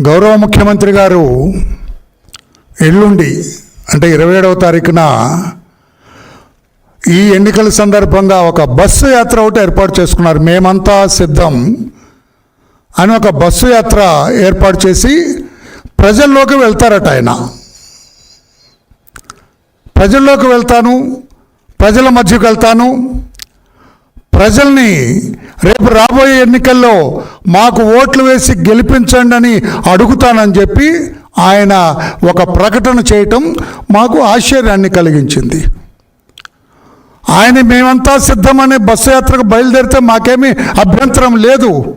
గౌరవ ముఖ్యమంత్రి గారు ఎల్లుండి అంటే ఇరవై ఏడవ తారీఖున ఈ ఎన్నికల సందర్భంగా ఒక బస్సు యాత్ర ఒకటి ఏర్పాటు చేసుకున్నారు. మేమంతా సిద్ధం అని ఒక బస్సు యాత్ర ఏర్పాటు చేసి ప్రజల్లోకి వెళ్తారట ఆయన. ప్రజల్లోకి వెళ్తాను ప్రజల మధ్యకు వెళ్తాను ప్రజల్ని రేపు రాబోయే ఎన్నికల్లో మాకు ఓట్లు వేసి గెలిపించండి అని అడుగుతానని చెప్పి ఆయన ఒక ప్రకటన చేయటం మాకు ఆశ్చర్యాన్ని కలిగించింది. ఆయన మేమంతా సిద్ధమనే బస్సు యాత్రకు బయలుదేరితే మాకేమీ అభ్యంతరం లేదు.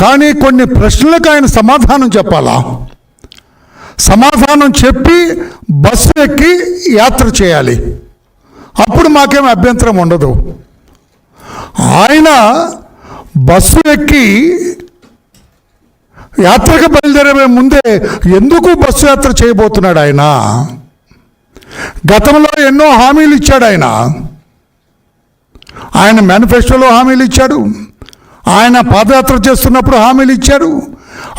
కానీ కొన్ని ప్రశ్నలకు ఆయన సమాధానం చెప్పాలా? సమాధానం చెప్పి బస్సు ఎక్కి యాత్ర చేయాలి. అప్పుడు మాకేం అభ్యంతరం ఉండదు. ఆయన బస్సు ఎక్కి యాత్రకు బయలుదేరే ముందే ఎందుకు బస్సు యాత్ర చేయబోతున్నాడు ఆయన? గతంలో ఎన్నో హామీలు ఇచ్చాడు ఆయన. ఆయన మేనిఫెస్టోలో హామీలు ఇచ్చాడు. ఆయన పాదయాత్ర చేస్తున్నప్పుడు హామీలు ఇచ్చాడు.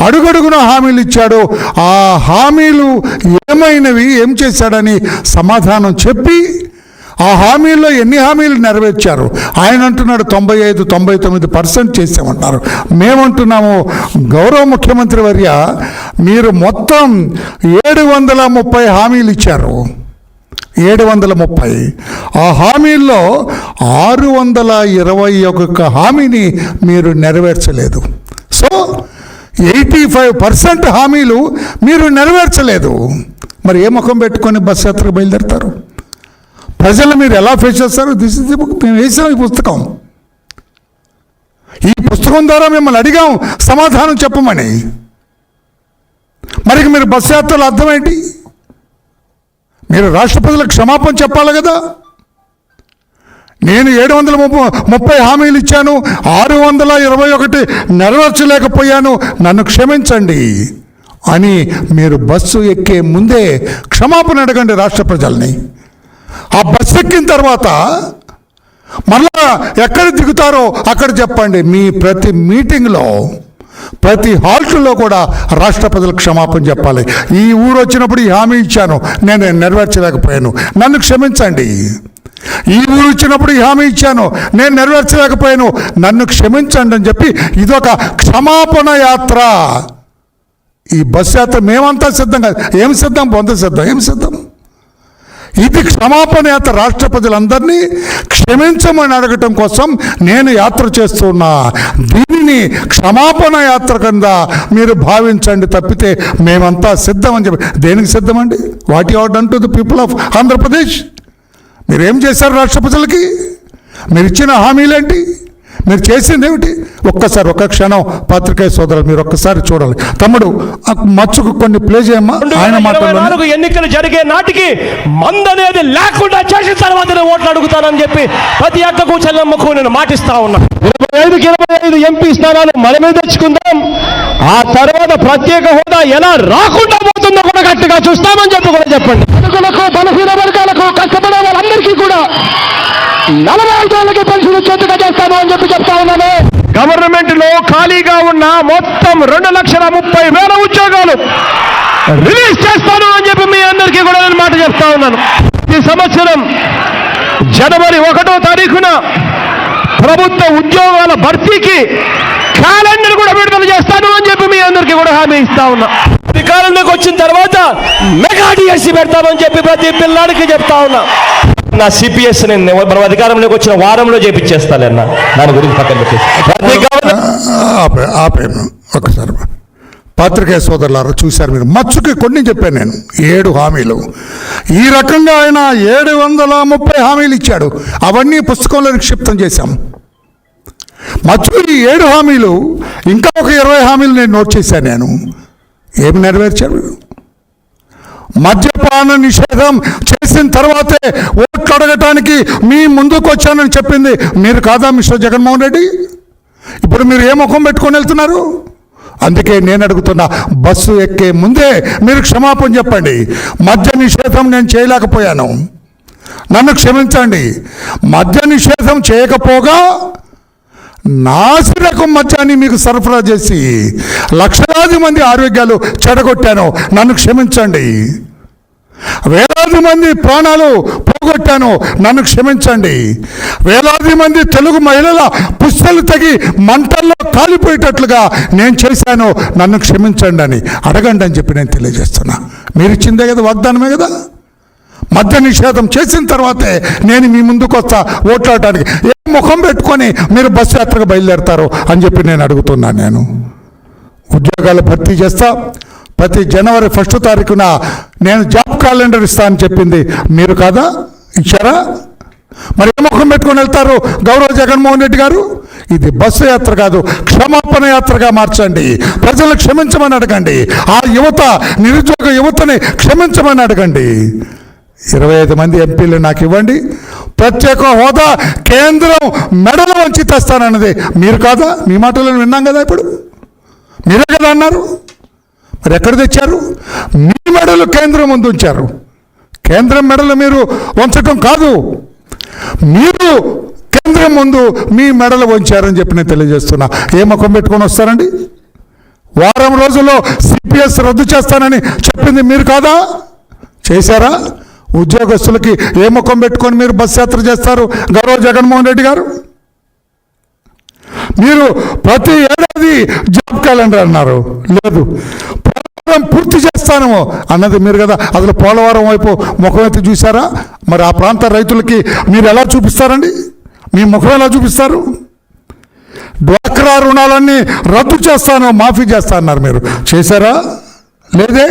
అడుగడుగున హామీలు ఇచ్చాడు. ఆ హామీలు ఏమైనవి ఏం చేశాడని సమాధానం చెప్పి ఆ హామీల్లో ఎన్ని హామీలు నెరవేర్చారు? ఆయన అంటున్నాడు తొంభై ఐదు తొంభై తొమ్మిది పర్సెంట్ చేసామంటున్నారు మేమంటున్నాము గౌరవ ముఖ్యమంత్రి వర్య మీరు మొత్తం ఏడు వందల ముప్పై హామీలు ఇచ్చారు. ఏడు వందల ముప్పై ఆ హామీల్లో ఆరు వందల ఇరవై ఒక్క హామీని మీరు నెరవేర్చలేదు. సో ఎయిటీ ఫైవ్ పర్సెంట్ హామీలు మీరు నెరవేర్చలేదు. మరి ఏ ముఖం పెట్టుకొని బస్ యాత్రకు బయలుదేరుతారు? ప్రజలు మీరు ఎలా ఫేస్ చేస్తారు దిస్ ఇస్ ది బుక్ మేము వేసాం ఈ పుస్తకం. ఈ పుస్తకం ద్వారా మిమ్మల్ని అడిగాం సమాధానం చెప్పమని. మరి మీరు బస్సు యాత్రలు అర్థమేంటి మీరు రాష్ట్ర ప్రజలకు క్షమాపణ చెప్పాలి కదా? నేను ఏడు వందల ముప్పై ముప్పై హామీలు ఇచ్చాను ఆరు వందల ఇరవై ఒకటి నెరవేర్చలేకపోయాను నన్ను క్షమించండి అని మీరు బస్సు ఎక్కే ముందే క్షమాపణ అడగండి రాష్ట్ర ప్రజల్ని. ఆ బస్సు ఎక్కిన తర్వాత మళ్ళా ఎక్కడ దిగుతారో అక్కడ చెప్పండి. మీ ప్రతి మీటింగ్లో ప్రతి హాల్ట్లో కూడా రాష్ట్ర ప్రజలకు క్షమాపణ చెప్పాలి. ఈ ఊరు వచ్చినప్పుడు ఈ హామీ ఇచ్చాను. నేను నెరవేర్చలేకపోయాను. నన్ను క్షమించండి. ఈ ఊరు వచ్చినప్పుడు ఈ హామీ ఇచ్చాను. నేను నెరవేర్చలేకపోయాను. నన్ను క్షమించండి అని చెప్పి ఇదొక క్షమాపణ యాత్ర. ఈ బస్ యాత్ర మేమంతా సిద్ధం కాదు ఏం సిద్ధం? పొంద సిద్ధం. ఏం సిద్ధం? ఇది క్షమాపణ యాత్ర. రాష్ట్ర ప్రజలందరినీ క్షమించమని అడగటం కోసం నేను యాత్ర చేస్తున్నా. దీనిని క్షమాపణ యాత్ర కింద మీరు భావించండి తప్పితే మేమంతా సిద్ధం అని చెప్పి. దేనికి సిద్ధమండి? What you done to the people of Andhra Pradesh మీరేం చేశారు రాష్ట్ర ప్రజలకి? మీరు ఇచ్చిన హామీలేంటి? మీరు చేసింది ఏమిటి? ఒక్కసారి ఒక్క క్షణం పాత్రికేయ సోదరులు మీరు ఒక్కసారి చూడాలి. తమ్ముడు మచ్చుకు కొన్ని ప్లే చేయమ్మా. ఆయన ఎన్నికలు జరిగే నాటికి మందు అనేది లేకుండా చేసిన తర్వాత ఓట్లు అడుగుతానని చెప్పి ప్రతి అక్కకు చెల్లమ్మకు నేను మాటిస్తా ఉన్నా. ఇరవై ఐదుకి ఇరవై ఐదు ఎంపీ స్థానాలు మనమే తెచ్చుకుందాం. ఆ తర్వాత ప్రత్యేక హోదా ఎలా రాకుండా పోతుందో కూడా గట్టిగా చూస్తామని చెప్పి కూడా చెప్పండి. బలహీన వర్గాలకు కష్టపడే వాళ్ళందరికీ కూడా నలభై ఐదు పెన్షన్ చేస్తాను అని చెప్పి చెప్తా ఉన్నాను. గవర్నమెంట్లో ఖాళీగా ఉన్న మొత్తం రెండు లక్షల ముప్పై వేల ఉద్యోగాలు రిలీజ్ చేస్తాను అని చెప్పి మీ అందరికీ కూడా నేను మాట చెప్తా ఉన్నాను. ఈ సంవత్సరం జనవరి ఒకటో తారీఖున ప్రభుత్వ ఉద్యోగాల భర్తీకి క్యాలెండర్ కూడా విడుదల చేస్తాను అని చెప్పి మీ అందరికీ కూడా హామీ ఇస్తా ఉన్నా. అధికారంలోకి వచ్చిన తర్వాత మెగా డిఎస్సి పెడతామని చెప్పి ప్రతి పిల్లాడికి చెప్తా ఉన్నా. నా సిపిఎస్ నేను మనం అధికారంలోకి వచ్చిన వారంలో చేపించేస్తానన్న దాని గురించి పక్కన పెట్టేసి. ప్రతి గవర్నమెంట్ ఒకసారి పాత్రికేయ సోదరులారా చూశారు మీరు? మచ్చుకి కొన్ని చెప్పాను నేను. ఏడు హామీలు. ఈ రకంగా ఆయన ఏడు వందల ముప్పై హామీలు ఇచ్చాడు. అవన్నీ పుస్తకంలో నిక్షిప్తం చేశాం. మచ్చుకు ఈ ఏడు హామీలు. ఇంకా ఒక ఇరవై హామీలు నేను నోట్ చేశాను నేను. ఏమి నెరవేర్చాడు మద్యపాన నిషేధం చేసిన తర్వాతే ఓట్లు అడగటానికి మీ ముందుకు వచ్చానని చెప్పింది మీరు కాదా మిస్టర్ జగన్మోహన్ రెడ్డి? ఇప్పుడు మీరు ఏ ముఖం పెట్టుకొని వెళ్తున్నారు? అందుకే నేను అడుగుతున్నా బస్సు ఎక్కే ముందే మీరు క్షమాపణ చెప్పండి. మద్య నిషేధం నేను చేయలేకపోయాను. నన్ను క్షమించండి. మద్య నిషేధం చేయకపోగా నాసిరకం మద్యాన్ని మీకు సరఫరా చేసి లక్షలాది మంది ఆరోగ్యాలు చెడగొట్టాను. నన్ను క్షమించండి. వేలాది మంది ప్రాణాలు పోగొట్టాను. నన్ను క్షమించండి. వేలాది మంది తెలుగు మహిళల పుస్తలు తగి మంటల్లో కాలిపోయేటట్లుగా నేను చేశాను. నన్ను క్షమించండి అని అడగండి అని చెప్పి నేను తెలియజేస్తున్నా. మీరు ఇచ్చిందే కదా వాగ్దానమే కదా? మద్య నిషేధం చేసిన తర్వాతే నేను మీ ముందుకు వస్తా ఓట్లాడటానికి. ఏ ముఖం పెట్టుకొని మీరు బస్సు యాత్రకు బయలుదేరతారు అని చెప్పి నేను అడుగుతున్నాను నేను. ఉద్యోగాలు భర్తీ చేస్తా. ప్రతి జనవరి ఫస్ట్ తారీఖున నేను జాబ్ క్యాలెండర్ ఇస్తా అని చెప్పింది. మీరు కాదా? ఇచ్చారా? మరి ఏ ముఖం పెట్టుకొని వెళ్తారు గౌరవ జగన్మోహన్ రెడ్డి గారు? ఇది బస్సు యాత్ర కాదు క్షమాపణ యాత్రగా మార్చండి. ప్రజలను క్షమించమని అడగండి. ఆ యువత నిరుద్యోగ యువతని క్షమించమని అడగండి. ఇరవై ఐదు మంది ఎంపీలు నాకు ఇవ్వండి. ప్రత్యేక హోదా కేంద్రం మెడల వంచి తెస్తానన్నది. మీరు కాదా? మీ మాటలను విన్నాం కదా ఇప్పుడు? మీరే కదా అన్నారు? మరి ఎక్కడ తెచ్చారు? మీ మెడలు కేంద్రం ముందు ఉంచారు. కేంద్రం మెడలు మీరు వంచటం కాదు. మీరు కేంద్రం ముందు మీ మెడలు వంచారని చెప్పి నేను తెలియజేస్తున్నా. ఏ ముఖం పెట్టుకొని వస్తారండి? వారం రోజుల్లో సిపిఎస్ రద్దు చేస్తానని చెప్పింది మీరు కాదా? చేశారా? ఉద్యోగస్తులకి ఏ ముఖం పెట్టుకొని మీరు బస్ యాత్ర చేస్తారు? గౌరవ జగన్మోహన్ రెడ్డి గారు? మీరు ప్రతి ఏడాది జాబ్ క్యాలెండర్ అన్నారు. లేదు. పోలవరం పూర్తి చేస్తాను అన్నది మీరు కదా. అసలు పోలవరం వైపు ముఖం ఎత్తి చూసారా మరి ఆ ప్రాంత రైతులకి మీరు ఎలా చూపిస్తారండి? మీ ముఖం ఎలా చూపిస్తారు? డ్వాక్రా రుణాలన్నీ రద్దు చేస్తాను మాఫీ చేస్తా అన్నారు మీరు. చేశారా? లేదే?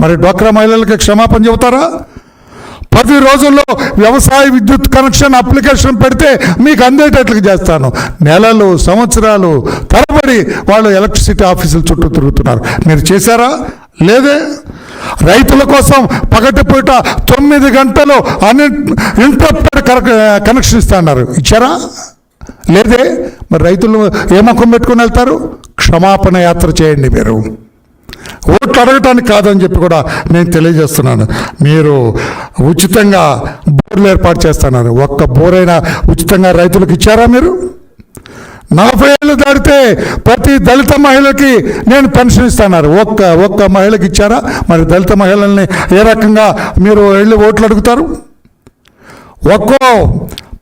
మరి డ్వాక్రా మహిళలకి క్షమాపణ చెబుతారా? పది రోజుల్లో వ్యవసాయ విద్యుత్ కనెక్షన్ అప్లికేషన్ పెడితే మీకు అందేటట్లు చేస్తాను. నెలలు సంవత్సరాలు తరబడి వాళ్ళు ఎలక్ట్రిసిటీ ఆఫీసుల చుట్టూ తిరుగుతున్నారు. మీరు చేశారా? లేదే? రైతుల కోసం పగటిపూట తొమ్మిది గంటలు అన్ని ఇంటర్ప్టెడ్ కనెక్షన్ ఇస్తున్నారు ఇచ్చారా? లేదే? మరి రైతులు ఏ ముఖం పెట్టుకుని వెళ్తారు? క్షమాపణ యాత్ర చేయండి మీరు. ఓట్లు అడగటానికి కాదని చెప్పి కూడా నేను తెలియజేస్తున్నాను. మీరు ఉచితంగా బోర్లు ఏర్పాటు చేస్తున్నారు ఒక్క బోరైనా ఉచితంగా రైతులకు ఇచ్చారా మీరు? నలభై ఏళ్ళు దాటితే ప్రతి దళిత మహిళకి నేను పెన్షన్ ఇస్తున్నారు ఒక్క ఒక్క మహిళకి ఇచ్చారా? మరి దళిత మహిళల్ని ఏ రకంగా మీరు వెళ్ళి ఓట్లు అడుగుతారు? ఒక్కో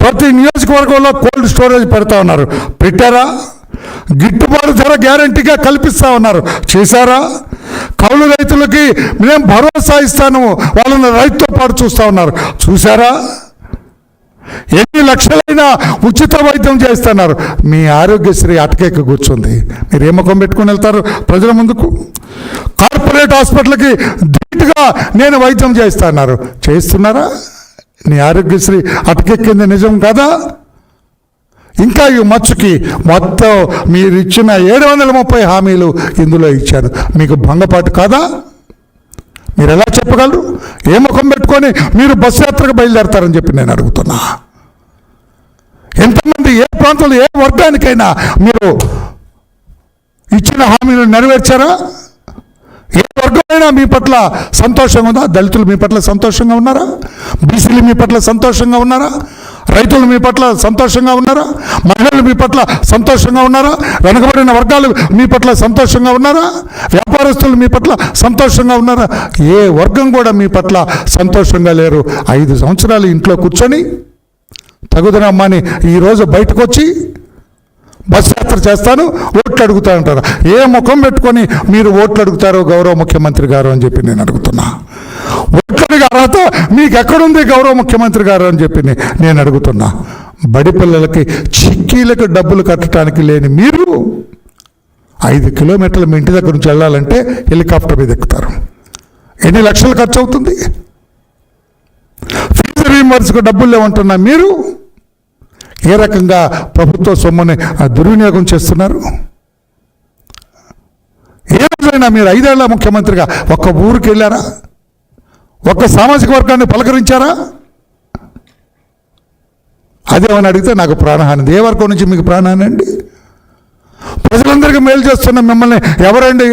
ప్రతి నియోజకవర్గంలో కోల్డ్ స్టోరేజ్ పెడతా ఉన్నారు. పెట్టారా? గిట్టుబాటు ధర గ్యారంటీగా కల్పిస్తా ఉన్నారు. చేశారా? కౌలు రైతులకి మేము భరోసా ఇస్తాను. వాళ్ళని రైతుతో పాటు చూస్తా ఉన్నారు. చూసారా ఎన్ని లక్షలైనా ఉచిత వైద్యం చేస్తున్నారు మీ ఆరోగ్యశ్రీ అటకేక కూర్చుంది. మీరు ఏ ముఖం పెట్టుకుని వెళ్తారు? ప్రజల ముందుకు. కార్పొరేట్ హాస్పిటల్కి ధీటుగా నేను వైద్యం చేస్తున్నారు చేస్తున్నారా నీ ఆరోగ్యశ్రీ అటకెక్కింది నిజం కదా? ఇంకా ఈ మచ్చుకి మొత్తం మీరు ఇచ్చిన ఏడు వందల ముప్పై హామీలు ఇందులో ఇచ్చారు. మీకు భంగపాటు కాదా? మీరు ఎలా చెప్పగలరు? ఏ ముఖం పెట్టుకొని మీరు బస్సు యాత్రకు బయలుదేరతారని చెప్పి నేను అడుగుతున్నా. ఎంతమంది ఏ ప్రాంతంలో ఏ వర్గానికైనా మీరు ఇచ్చిన హామీలు నెరవేర్చారా? ఏ వర్గమైనా మీ పట్ల సంతోషంగా ఉందా? దళితులు మీ పట్ల సంతోషంగా ఉన్నారా? బీసీలు మీ పట్ల సంతోషంగా ఉన్నారా? రైతులు మీ పట్ల సంతోషంగా ఉన్నారా? మహిళలు మీ పట్ల సంతోషంగా ఉన్నారా? వెనుకబడిన వర్గాలు మీ పట్ల సంతోషంగా ఉన్నారా? వ్యాపారస్తులు మీ పట్ల సంతోషంగా ఉన్నారా? ఏ వర్గం కూడా మీ పట్ల సంతోషంగా లేరు. ఐదు సంవత్సరాలు ఇంట్లో కూర్చొని తగుదనమ్మని ఈరోజు బయటకు వచ్చి బస్ యాత్ర చేస్తాను ఓట్లు అడుగుతా అంటారు. ఏ ముఖం పెట్టుకొని మీరు ఓట్లు అడుగుతారో గౌరవ ముఖ్యమంత్రి గారు అని చెప్పి నేను అడుగుతున్నా. ఓట్లకి అర్హత మీకు ఎక్కడుంది గౌరవ ముఖ్యమంత్రి గారు అని చెప్పి నేను అడుగుతున్నా. బడి పిల్లలకి చిక్కీలకు డబ్బులు కట్టడానికి లేని మీరు ఐదు కిలోమీటర్లు మీ ఇంటి దగ్గర నుంచి వెళ్ళాలంటే హెలికాప్టర్ మీద ఎక్కుతారు. ఎన్ని లక్షలు ఖర్చు అవుతుంది ఫీజు రీయింబర్స్కు డబ్బులు లేవంటున్నా మీరు? ఏ రకంగా ప్రభుత్వ సొమ్ముని ఆ, దుర్వినియోగం చేస్తున్నారు? ఏ రోజైనా మీరు ఐదేళ్ళ ముఖ్యమంత్రిగా ఒక్క ఊరికి వెళ్ళారా? ఒక్క సామాజిక వర్గాన్ని పలకరించారా? అదేమని అడిగితే నాకు ప్రాణహాని ఏ వర్గం నుంచి మీకు ప్రాణహాని అండి ప్రజలందరికీ మేలు చేస్తున్న మిమ్మల్ని ఎవరండి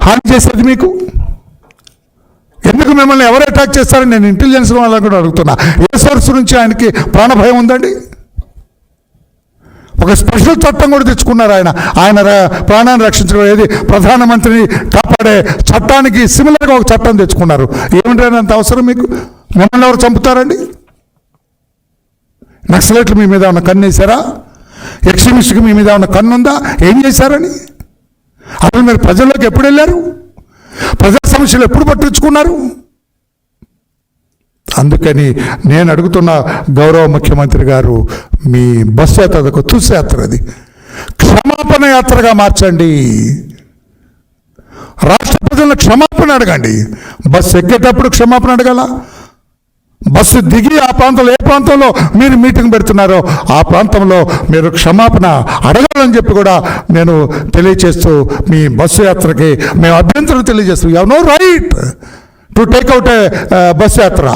హాని చేసేది మీకు? ఎందుకు మిమ్మల్ని ఎవరు అటాక్ చేస్తారని నేను ఇంటెలిజెన్స్ వాళ్ళని కూడా అడుగుతున్నా. ఏ సోర్స్ నుంచి ఆయనకి ప్రాణభయం ఉందండి? ఒక స్పెషల్ చట్టం కూడా తెచ్చుకున్నారు ఆయన. ఆయన ప్రాణాన్ని రక్షించడం ఏది ప్రధానమంత్రిని కాపాడే చట్టానికి సిమిలర్గా ఒక చట్టం తెచ్చుకున్నారు. ఏమిటంటే అంత అవసరం మీకు? మిమ్మల్ని ఎవరు చంపుతారండి? నక్సలైట్లు మీ మీద ఉన్న కన్ను వేశారా ఎక్స్ట్రీమిస్ట్కి మీ మీద ఉన్న కన్ను ఉందా ఏం చేశారని? అసలు మీరు ప్రజల్లోకి ఎప్పుడు వెళ్ళారు? ప్రజా సమస్యలు ఎప్పుడు పట్టించుకున్నారు? అందుకని నేను అడుగుతున్న గౌరవ ముఖ్యమంత్రి గారు మీ బస్సు యాత్ర అదొక తుస్సు యాత్ర అది. క్షమాపణ యాత్రగా మార్చండి. రాష్ట్ర ప్రజలను క్షమాపణ అడగండి. బస్సు ఎక్కేటప్పుడు క్షమాపణ అడగాల? బస్సు దిగి ఆ ప్రాంతంలో ఏ ప్రాంతంలో మీరు మీటింగ్ పెడుతున్నారో ఆ ప్రాంతంలో మీరు క్షమాపణ అడగాలని చెప్పి కూడా నేను తెలియచేస్తూ మీ బస్సు యాత్రకి మేము అభ్యంతరం తెలియజేస్తాం you no right to take out a bus యాత్ర.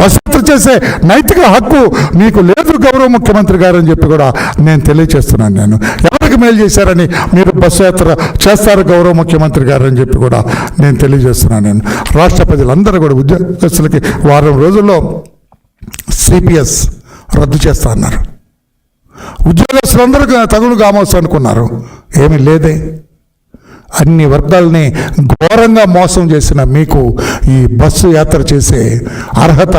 బస్సు చేసే నైతిక హక్కు నీకు లేదు గౌరవ ముఖ్యమంత్రి గారు అని చెప్పి కూడా నేను తెలియచేస్తున్నాను నేను. ఎవరికి మేలు చేశారని మీరు బస్సు యాత్ర చేస్తారు గౌరవ ముఖ్యమంత్రి గారు అని చెప్పి కూడా నేను తెలియజేస్తున్నాను నేను. రాష్ట్ర ప్రజలందరూ కూడా ఉద్యోగస్తులకి వారం రోజుల్లో సిపిఎస్ రద్దు చేస్తా అన్నారు. ఉద్యోగస్తులందరూ తగులు కామోస్ అనుకున్నారు. ఏమీ లేదే. అన్ని వర్గాల్ని ఘోరంగా మోసం చేసిన మీకు ఈ బస్సు యాత్ర చేసే అర్హత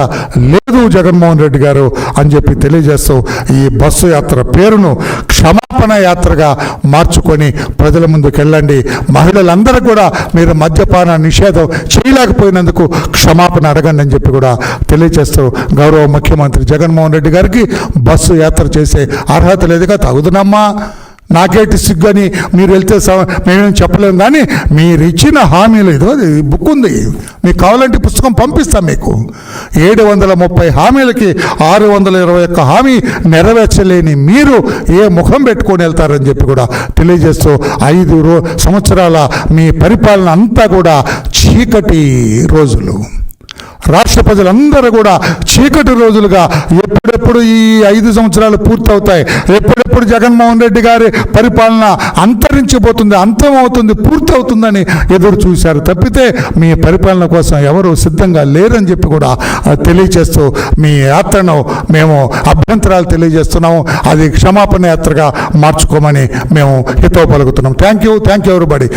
లేదు జగన్మోహన్ రెడ్డి గారు అని చెప్పి తెలియజేస్తూ ఈ బస్సు యాత్ర పేరును క్షమాపణ యాత్రగా మార్చుకొని ప్రజల ముందుకు వెళ్ళండి. మహిళలందరూ కూడా మీరు మద్యపాన నిషేధం చేయలేకపోయినందుకు క్షమాపణ అడగండి అని చెప్పి కూడా తెలియజేస్తూ గౌరవ ముఖ్యమంత్రి జగన్మోహన్ రెడ్డి గారికి బస్సు యాత్ర చేసే అర్హత లేదుగా తగుదనమ్మా. నాకేటి అని మీరు వెళ్తే స- మేమేం చెప్పలేము కానీ మీరు ఇచ్చిన హామీలు ఇదో బుక్ ఉంది. మీకు కావాలంటే పుస్తకం పంపిస్తాం మీకు. ఏడు వందల ముప్పై హామీలకి ఆరు వందల ఇరవై ఒక్క హామీ నెరవేర్చలేని మీరు ఏ ముఖం పెట్టుకొని వెళ్తారని చెప్పి కూడా తెలియజేస్తూ ఐదు రో సంవత్సరాల మీ పరిపాలన అంతా కూడా చీకటి రోజులు. రాష్ట్ర ప్రజలందరూ కూడా చీకటి రోజులుగా ఎప్పుడెప్పుడు ఈ ఐదు సంవత్సరాలు పూర్తవుతాయి? ఎప్పుడెప్పుడు జగన్మోహన్ రెడ్డి గారి పరిపాలన అంతరించిపోతుంది అంతం అవుతుంది పూర్తవుతుందని ఎదురు చూశారు. తప్పితే మీ పరిపాలన కోసం ఎవరు సిద్ధంగా లేరని చెప్పి కూడా తెలియజేస్తూ తెలియచేస్తూ మీ యాత్రను మేము అభ్యంతరాలు తెలియజేస్తున్నాము. అది క్షమాపణ యాత్రగా మార్చుకోమని మేము హితవు పలుకుతున్నాం. Thank you thank you everybody